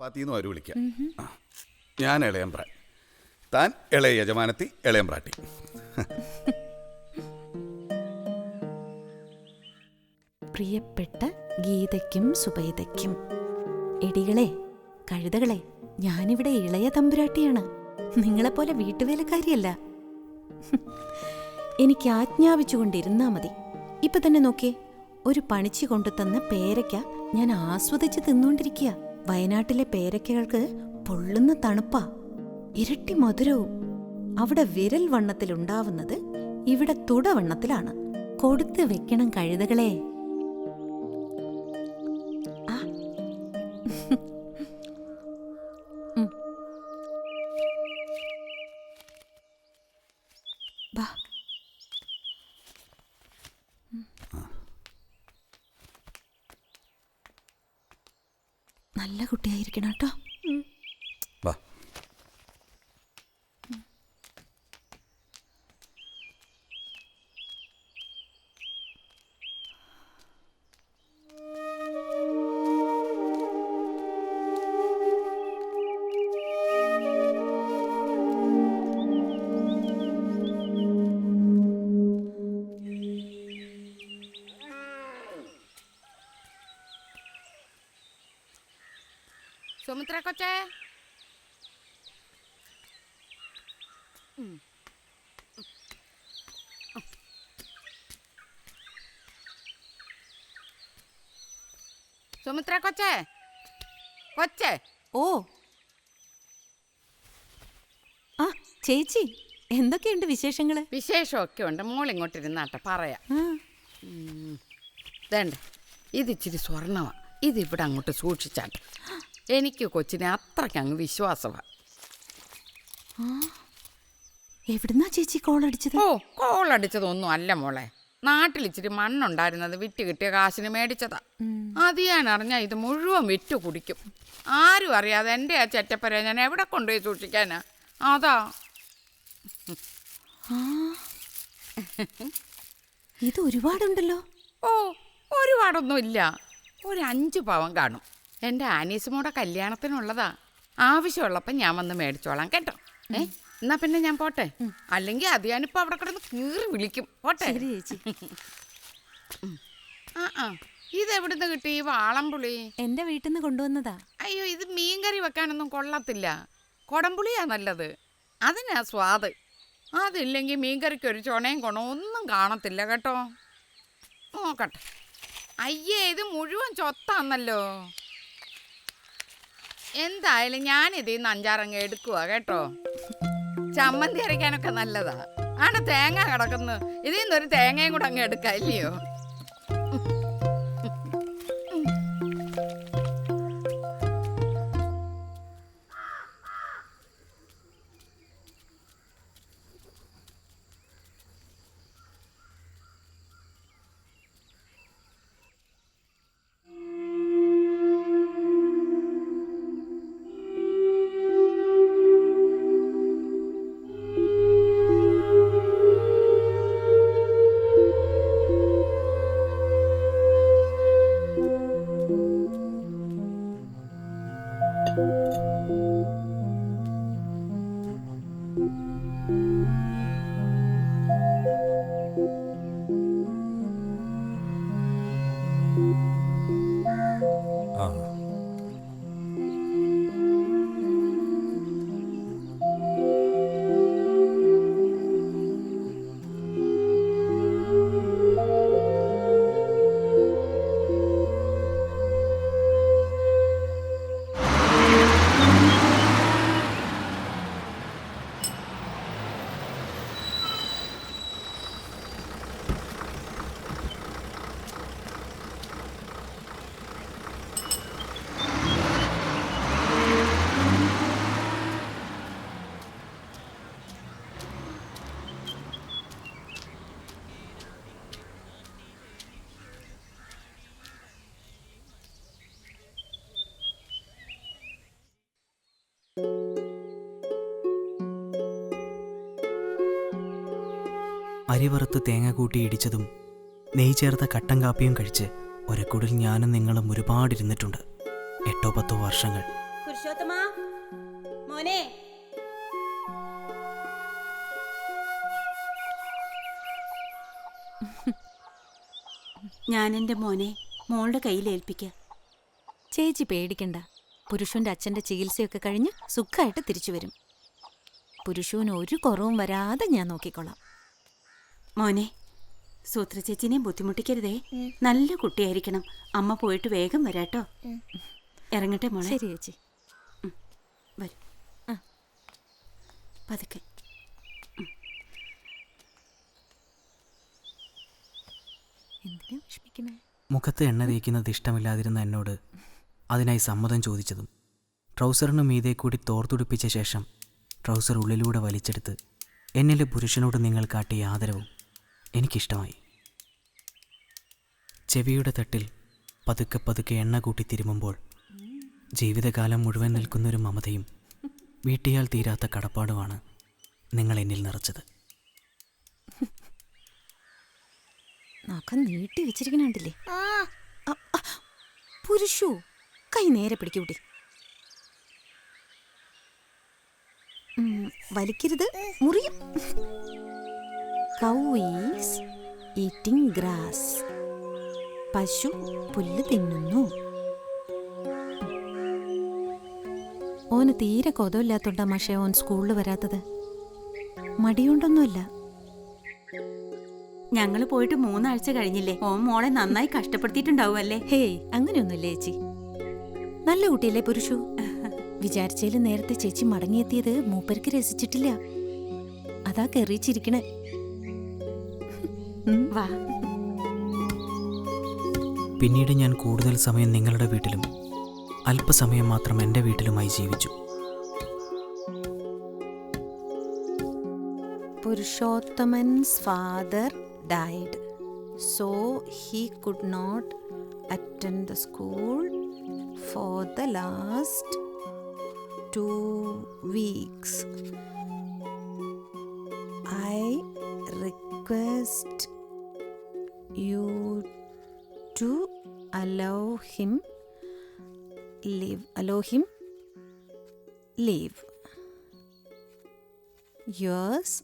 പാത്തിന്ന് അവർ വിളിക്കാം. ഞാൻ ഇളയമ്പ്രാൻ താൻ ഇളയ യജമാനത്തി ഇളയമ്പ്രാട്ടി പ്രിയപ്പെട്ട ഗീതയ്ക്കും സുബൈതയ്ക്കും എടികളെ കഴുതകളെ ഞാനിവിടെ ഇളയ തമ്പുരാട്ടിയാണ്. നിങ്ങളെപ്പോലെ വീട്ടുവേലക്കാരിയല്ല. എനിക്ക് ആജ്ഞാപിച്ചുകൊണ്ടിരുന്നാ മതി. ഇപ്പൊ തന്നെ നോക്കിയേ ഒരു പണിച്ചു കൊണ്ടു തന്ന പേരയ്ക്ക ഞാൻ ആസ്വദിച്ച് തിന്നുകൊണ്ടിരിക്കുക വയനാട്ടിലെ പേരക്കകൾക്ക് പൊള്ളുന്ന തണുപ്പാ. ഇരട്ടി മധുരവും. അവിടെ വിരൽ വണ്ണത്തിലുണ്ടാവുന്നത് ഇവിടെ തുടവണ്ണത്തിലാണ് കൊടുത്ത് വെക്കണം കഴുതകളെ. ആ. നല്ല കുട്ടിയായിരിക്കണം കേട്ടോ. സുമിത്ര കൊച്ചേ. സുമിത്ര കൊച്ചേ കൊച്ചേ ഓ. ആ ചേച്ചി എന്തൊക്കെയുണ്ട് വിശേഷങ്ങൾ? വിശേഷമൊക്കെ ഉണ്ട്. മോൾ ഇങ്ങോട്ട് ഇരുന്നാട്ടെ പറയാം വേണ്ട ഇത് ഇച്ചിരി സ്വർണമാ. ഇത് ഇവിടെ അങ്ങോട്ട് സൂക്ഷിച്ചാട്ടെ. എനിക്ക് കൊച്ചിനെ അത്രയ്ക്ക് അങ്ങ് വിശ്വാസമാണ് എവിടുന്നാ ചേച്ചി കോൾ അടിച്ചത്? ഓ കോളടിച്ചതൊന്നും അല്ല മോളെ. നാട്ടിൽ ഇച്ചിരി മണ്ണുണ്ടായിരുന്നത് വിറ്റ് കിട്ടിയ കാശിന് മേടിച്ചതാ. അത് ഞാൻ അറിഞ്ഞാൽ ഇത് മുഴുവൻ വിറ്റു കുടിക്കും. ആരും അറിയാതെ എന്റെ ആ ചെറ്റപ്പരെ ഞാൻ എവിടെ കൊണ്ടുപോയി സൂക്ഷിക്കാനാ? അതാ. ഇത് ഒരുപാടുണ്ടല്ലോ. ഓ ഒരുപാടൊന്നും ഇല്ല ഒരു അഞ്ച് പവൻ കാണും. എന്റെ ആനീസുമോടെ കല്യാണത്തിനുള്ളതാ. ആവശ്യമുള്ളപ്പം ഞാൻ വന്ന് മേടിച്ചോളാം കേട്ടോ. ഏ? എന്നാ പിന്നെ ഞാൻ പോട്ടെ? അല്ലെങ്കിൽ അത് ഞാനിപ്പോൾ അവിടെ കിടന്ന് കീറി വിളിക്കും. പോട്ടെ? ചേച്ചി. ആ ആ. ഇതെവിടുന്ന് കിട്ടി ഈ വാളംപുളി? എന്റെ വീട്ടിൽ നിന്ന് കൊണ്ടുവന്നതാ. അയ്യോ ഇത് മീൻകറി വെക്കാനൊന്നും കൊള്ളത്തില്ല. കൊടംപുളിയാ നല്ലത്. അതിനാ സ്വാദ്. അതില്ലെങ്കിൽ മീൻകറിക്ക് ഒരു ചുണയും ഗുണവും ഒന്നും കാണത്തില്ല കേട്ടോ. നോക്കട്ടെ. അയ്യേ ഇത് മുഴുവൻ ചൊത്താന്നല്ലോ. എന്തായാലും ഞാൻ ഇതിൽ നിന്ന് അഞ്ചാറങ്ങ് എടുക്കുക കേട്ടോ. ചമ്മന്തി അരയ്ക്കാനൊക്കെ നല്ലതാ. ആണ് തേങ്ങ കിടക്കുന്നു? ഇതിൽ നിന്നൊരു തേങ്ങയും കൂടെ അങ്ങ് എടുക്കാം ഇല്ലയോ? അരിവറുത്ത് തേങ്ങ കൂട്ടി ഇടിച്ചതും നെയ് ചേർത്ത കട്ടൻ കാപ്പിയും കഴിച്ച് ഒരക്കുടിൽ ഞാനും നിങ്ങളും ഒരുപാടിരുന്നിട്ടുണ്ട്. എട്ടോ പത്തോ വർഷങ്ങൾ. പുരുഷോത്തമാ മോനെ. ഞാൻ എന്റെ മോനെ മോളുടെ കയ്യിൽ ഏൽപ്പിക്കാം. ചേച്ചി പേടിക്കണ്ട. പുരുഷന്റെ അച്ഛന്റെ ചികിത്സയൊക്കെ കഴിഞ്ഞ് സുഖമായിട്ട് തിരിച്ചു വരും. പുരുഷന് ഒരു കുറവും വരാതെ ഞാൻ നോക്കിക്കൊള്ളാം. മോനെ സൂത്ര ചേച്ചിനെ ബുദ്ധിമുട്ടിക്കരുതേ നല്ല കുട്ടിയായിരിക്കണം. അമ്മ പോയിട്ട് വേഗം വരാട്ടോ. ഇറങ്ങട്ടെ മോളെ. ശരി ചേച്ചി. വരും. പതുക്കെ. എന്തിനാ വിഷമിക്കണേ മുഖത്ത് എണ്ണ തേക്കുന്നത് ഇഷ്ടമില്ലാതിരുന്ന എന്നോട് അതിനായി സമ്മതം ചോദിച്ചതും ട്രൗസറിനു മീതെ കൂടി തോർത്തുടിപ്പിച്ച ശേഷം ട്രൗസർ ഉള്ളിലൂടെ വലിച്ചെടുത്ത് എന്നിലെ പുരുഷനോട് നിങ്ങൾ കാട്ടിയ ആദരവും എനിക്കിഷ്ടമായി. ചെവിയുടെ തട്ടിൽ പതുക്കെ പതുക്കെ എണ്ണ കൂട്ടി തിരുമുമ്പോൾ ജീവിതകാലം മുഴുവൻ നിൽക്കുന്നൊരു മമതയും വീട്ടിയാൽ തീരാത്ത കടപ്പാടുമാണ് നിങ്ങൾ എന്നിൽ നിറച്ചത്. നീട്ടി വെച്ചിരിക്കണണ്ടില്ലേ? പുരുഷു കൈ നേരെ പിടിക്കൂട്ടി വലിക്കരുത് മുറിയും. കൗ ഈസ് ഈറ്റിംഗ് ഗ്രാസ് പശു പുല്ല് തിന്നുന്നു. ഓന് തീരെ കൊതമില്ലാത്തോണ്ടാ മഷെ ഓൻ സ്കൂളിൽ വരാത്തത്. മടിയുണ്ടൊന്നുമല്ല. ഞങ്ങൾ പോയിട്ട് മൂന്നാഴ്ച കഴിഞ്ഞില്ലേ? ഓൻ മോളെ നന്നായി കഷ്ടപ്പെടുത്തിയിട്ടുണ്ടാവും അല്ലേ ഹേയ് അങ്ങനെയൊന്നുമില്ല ചേച്ചി. നല്ല കുട്ടിയല്ലേ പുരുഷു? വിചാരിച്ചതിൽ നേരത്തെ ചേച്ചി മടങ്ങിയെത്തിയത് മൂപ്പർക്ക് രസിച്ചിട്ടില്ല. അതാ കെറിയിച്ചിരിക്കണേ വാ. പിന്നീട് ഞാൻ കൂടുതൽ സമയം നിങ്ങളുടെ വീട്ടിലും അല്പസമയം മാത്രം എന്റെ വീട്ടിലുമായി ജീവിച്ചു. Purushothaman's father died. So he could not attend the school for the last two weeks. I request you to allow him leave allow him leave yours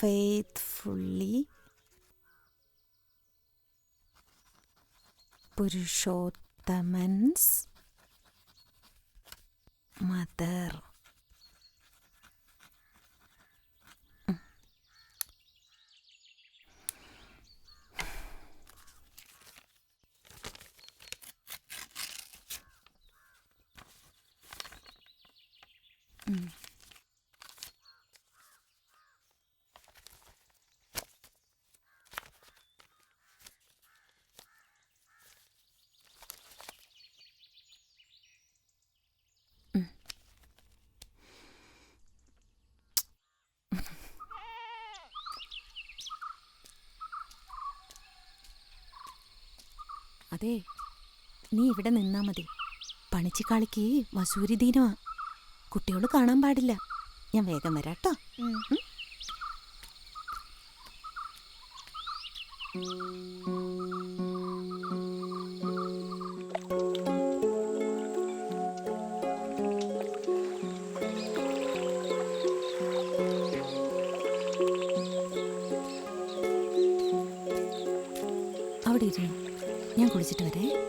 faithfully. Purushottamans mother. അതെ നീ ഇവിടെ നിന്നാ മതി. പണിച്ചിക്കാളിക്ക് വസൂരി ദീനമാ കുട്ടികൾ കാണാൻ പാടില്ല. ഞാൻ വേഗം വരാട്ടോ. അവിടെ ഇരുന്നു. ഞാൻ കുളിച്ചിട്ട് വരേ.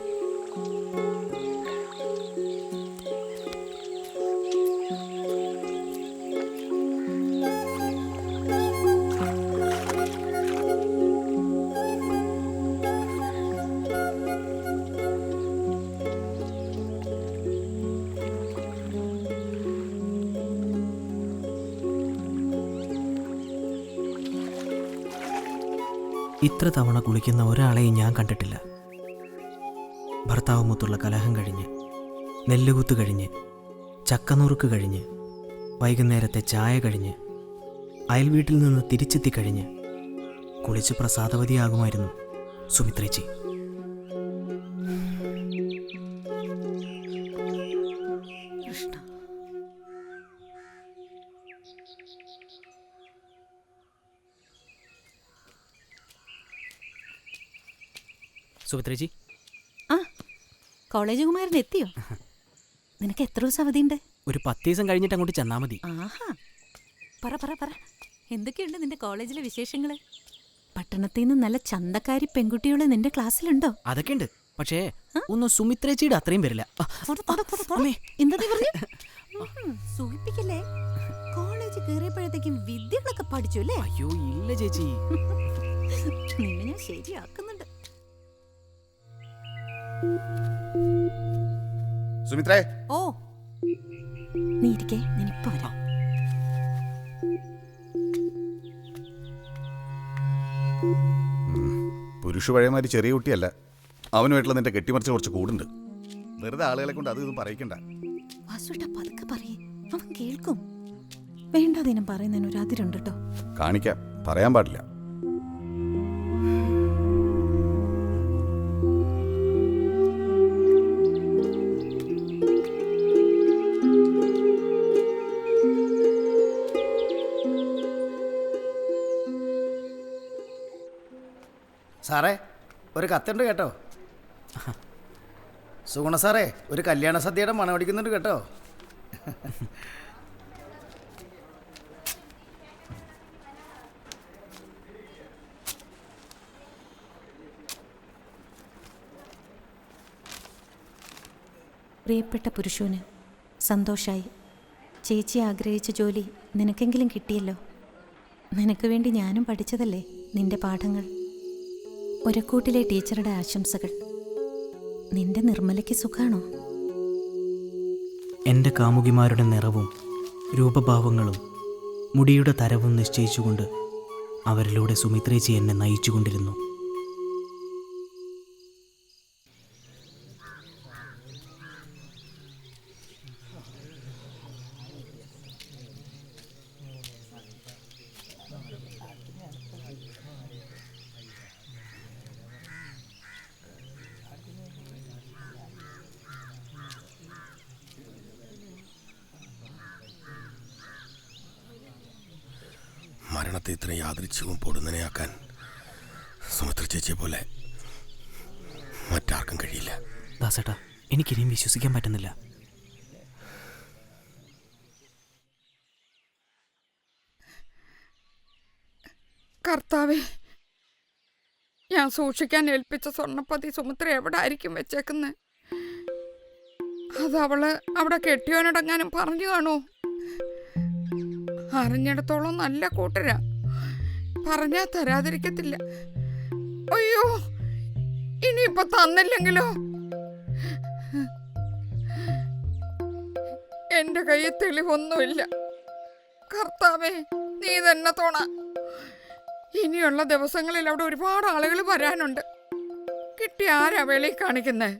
ഇത്ര തവണ കുളിക്കുന്ന ഒരാളെയും ഞാൻ കണ്ടിട്ടില്ല. ഭർത്താവുമൊത്തുള്ള കലഹം കഴിഞ്ഞ് നെല്ലുകുത്ത് കഴിഞ്ഞ് ചക്കനുറുക്ക് കഴിഞ്ഞ് വൈകുന്നേരത്തെ ചായ കഴിഞ്ഞ് അയൽവീട്ടിൽ നിന്ന് തിരിച്ചെത്തി കഴിഞ്ഞ് കുളിച്ച് പ്രസാദവതിയാകുമായിരുന്നു സുമിത്രേച്ചി. കൃഷ്ണ. സുമിത്രേച്ചി ആ കോളേജ് കുമാരൻ എത്തിയോ? നിനക്ക് എത്ര ദിവസം അവധിയുണ്ട്? ഒരു പത്ത് ദിവസം കഴിഞ്ഞിട്ട് അങ്ങോട്ട് ചെന്നാൽ മതി. ആഹാ. പറ പറ പറ. എന്തൊക്കെയുണ്ട് നിന്റെ കോളേജിലെ വിശേഷങ്ങൾ പട്ടണത്തിൽ നിന്ന് നല്ല ചന്തക്കാരി പെൺകുട്ടികൾ നിന്റെ ക്ലാസ്സിലുണ്ടോ? അതൊക്കെ ഉണ്ട് പക്ഷേ ഒന്നും സുമിത്രേച്ചിയുടെ അത്രയും വരില്ല. സൂചിപ്പിക്കല്ലേ കോളേജ് കയറിയപ്പോഴത്തേക്കും വിദ്യകളൊക്കെ പഠിച്ചു അല്ലേ? അയ്യോ ഇല്ല ചേച്ചി. നിന്നെ ഞാൻ ശരിയാക്കുന്നുണ്ട് സുമിത്രേ. ഓ. നീ ഇരിക്കേ ഞാൻ ഇപ്പൊ വരാം പുരുഷ പഴയമാര് ചെറിയ കുട്ടിയല്ല. അവനുമായിട്ടുള്ള നിന്റെ കെട്ടിമറിച്ച് കുറച്ച് കൂടുണ്ട്. വെറുതെ ആളുകളെ കൊണ്ട് അത് ഇതും പറയിക്കണ്ട. വാസുട്ട പതുക്കെ പറയേ. അവൻ കേൾക്കും. വേണ്ടാതിനും പറയുന്നതിന് ഒരു അതിരുണ്ട് കേട്ടോ കാണിക്കാം. പറയാൻ പാടില്ല. സാറേ ഒരു കത്തുണ്ട് കേട്ടോ. സുഗുണ സാറേ ഒരു കല്യാണ സദ്യയുടെ മണം അടിക്കുന്നുണ്ട് കേട്ടോ. പ്രിയപ്പെട്ട പുരുഷന് സന്തോഷായി. ചേച്ചി ആഗ്രഹിച്ച ജോലി നിനക്കെങ്കിലും കിട്ടിയല്ലോ. നിനക്ക് വേണ്ടി ഞാനും പഠിച്ചതല്ലേ നിന്റെ പാഠങ്ങൾ? ഒരക്കൂട്ടിലെ ടീച്ചറുടെ ആശംസകൾ. നിന്റെ നിർമ്മലയ്ക്ക് സുഖാണോ? എന്റെ കാമുകിമാരുടെ നിറവും രൂപഭാവങ്ങളും മുടിയുടെ തരവും നിശ്ചയിച്ചുകൊണ്ട് അവരിലൂടെ സുമിത്രേച്ചി എന്നെ നയിച്ചുകൊണ്ടിരുന്നു. മരണത്തെ ഇത്ര യാദൃച്ഛവും പൊടുന്നനെയാക്കാൻ സുമിത്ര ചേച്ചിയെ പോലെ മറ്റാർക്കും കഴിയില്ല. ദാസേട്ടാ എനിക്കിനിയും വിശ്വസിക്കാൻ പറ്റുന്നില്ല. കർത്താവേ ഞാൻ സൂക്ഷിക്കാൻ ഏൽപ്പിച്ച സ്വർണപ്പതി സുമിത്ര എവിടെ ആയിരിക്കും വെച്ചേക്കുന്നത് അത് അവൾ അവിടെ കെട്ടിയോനടങ്ങാനും പറഞ്ഞു കാണോ അറിഞ്ഞിടത്തോളം നല്ല കൂട്ടരാ. പറഞ്ഞാ തരാതിരിക്കത്തില്ല. അയ്യോ ഇനിയിപ്പൊ തന്നില്ലെങ്കിലോ? എന്റെ കയ്യിൽ തെളിവൊന്നുമില്ല. കർത്താവേ നീ തന്നെ തോണ. ഇനിയുള്ള ദിവസങ്ങളിൽ അവിടെ ഒരുപാട് ആളുകൾ വരാനുണ്ട്. കിട്ടി ആരാ വെളി കാണിക്കുന്നേ?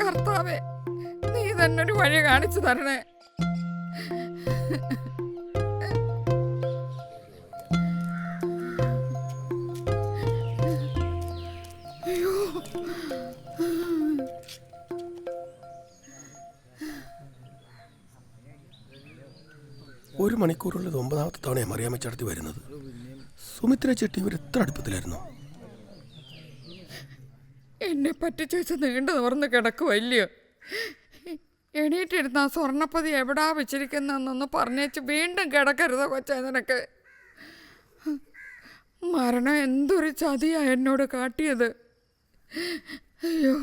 കർത്താവേ നീ തന്നെ ഒരു വഴി കാണിച്ചു തരണേ. മണിക്കൂറുള്ളത് ഒമ്പതാമത്തെ തവണയാണ് മറിയാമ്മ ചടത്തി വരുന്നത്. സുമിത്ര ചേട്ടി ഇവർ എത്ര അടുപ്പത്തിലായിരുന്നു? എന്നെ പറ്റി ചോദിച്ച് നീണ്ടു തുറന്ന് കിടക്കുമല്ലയോ എണീറ്റിരുന്ന ആ സ്വർണപ്പതി എവിടാ വെച്ചിരിക്കുന്നതെന്നൊന്ന് പറഞ്ഞേച്ച് വീണ്ടും കിടക്കരുത് കൊച്ചാ നിനക്ക്. മരണം എന്തൊരു ചതിയാ എന്നോട് കാട്ടിയത്. അയ്യോ.